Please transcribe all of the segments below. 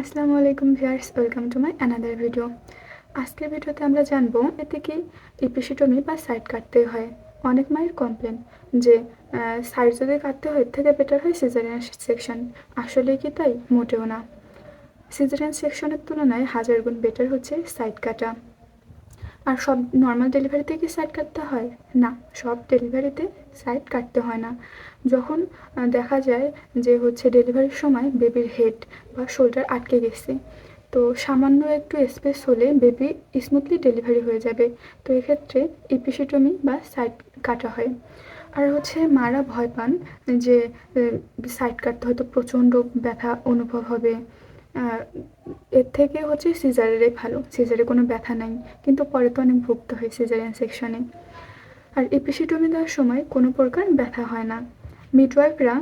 আসসালামু আলাইকুম viewers, welcome to my another video. আজকের ভিডিওতে আমরা জানব এতে কি ইপিসিটমি বা সাইড কাটতে হয়। অনেক মায়ের কমপ্লেন যে সাইড যদি কাটতে হয় থেকে বেটার হয় সিজারিয়ান সেকশন আসলে কি তাই? মোটেও না। সিজারিয়ান সেকশনের তুলনায় হাজার গুণ বেটার হচ্ছে সাইড কাটা। আর সব নর্মাল ডেলিভারিতে কি সাইড কাটতে হয়? না, সব ডেলিভারিতে সাইড কাটতে হয় না। যখন দেখা যায় যে হচ্ছে ডেলিভারির সময় বেবির হেড বা শোল্ডার আটকে গেছে, তো সামান্য একটু স্পেস হলে বেবি স্মুথলি ডেলিভারি হয়ে যাবে। তো এক্ষেত্রে ইপিসিটমি বা সাইড কাটা হয়। আর হচ্ছে মারা ভয় পান যে সাইড কাটতে হয়তো প্রচণ্ড ব্যথা অনুভব হবে। এর থেকে হচ্ছে সিজারেরই ভালো, সিজারে কোনো ব্যথা নাই। কিন্তু পরে তো অনেক ভুগতে হয় সিজারিয়ান সেকশনে। আর এপিসিটমি দেওয়ার সময় কোনো প্রকার ব্যথা হয় না। মিডওয়াইফরা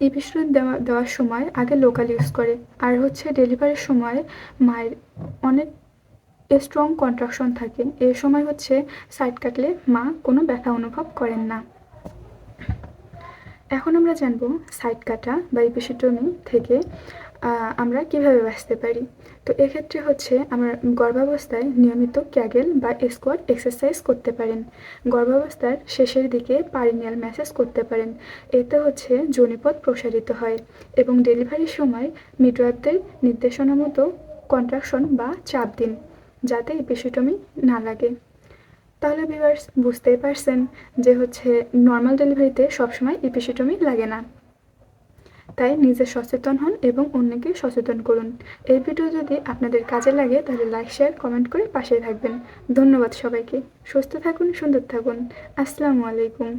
এপিসিটমি দেওয়া, দেওয়ার সময় আগে লোকাল ইউজ করে। আর হচ্ছে ডেলিভারির সময় মায়ের অনেক স্ট্রং কন্ট্রাকশন থাকে। এ সময় হচ্ছে সাইড কাটলে মা কোনো ব্যথা অনুভব করেন না। এখন আমরা জানব সাইড কাটা বা এপিসিটমি থেকে আমরা কীভাবে বাঁচতে পারি? তো এক্ষেত্রে হচ্ছে আমরা গর্ভাবস্থায় নিয়মিত ক্যাগেল বা স্কোয়াট এক্সারসাইজ করতে পারেন। গর্ভাবস্থার শেষের দিকে পারিনিয়াল ম্যাসেজ করতে পারেন। এতে হচ্ছে জনিপথ প্রসারিত হয় এবং ডেলিভারির সময় মিডওয়াইফদের নির্দেশনা মতো কন্ট্রাকশন বা চাপ দিন, যাতে এপিসিটমি না লাগে। তাহলে ভিউয়ার্স, বুঝতেই পারছেন যে হচ্ছে নর্মাল ডেলিভারিতে সবসময় এপিসিটমি লাগে না। তাই নিজে সচেতন হন এবং অন্যকে সচেতন করুন। এই ভিডিও যদি আপনাদের কাজে লাগে, তাহলে লাইক শেয়ার কমেন্ট করে পাশে থাকবেন। ধন্যবাদ সবাইকে। সুস্থ থাকুন, সুন্দর থাকুন। আসসালামু আলাইকুম।